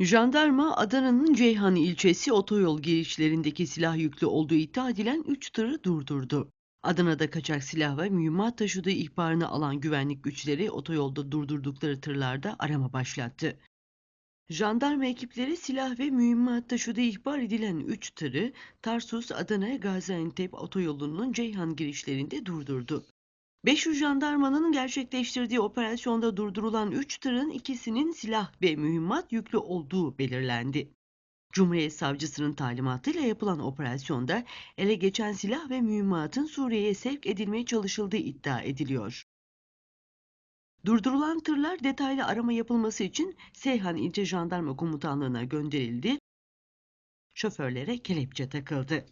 Jandarma Adana'nın Ceyhan ilçesi otoyol girişlerindeki silah yüklü olduğu iddia edilen 3 tırı durdurdu. Adana'da kaçak silah ve mühimmat taşıdığı ihbarını alan güvenlik güçleri otoyolda durdurdukları tırlarda arama başlattı. Jandarma ekipleri silah ve mühimmat taşıdığı ihbar edilen 3 tırı Tarsus Adana Gaziantep otoyolunun Ceyhan girişlerinde durdurdu. 500 jandarmanın gerçekleştirdiği operasyonda durdurulan 3 tırın ikisinin silah ve mühimmat yüklü olduğu belirlendi. Cumhuriyet Savcısının talimatıyla yapılan operasyonda ele geçen silah ve mühimmatın Suriye'ye sevk edilmeye çalışıldığı iddia ediliyor. Durdurulan tırlar detaylı arama yapılması için Seyhan İlçe Jandarma Komutanlığı'na gönderildi. Şoförlere kelepçe takıldı.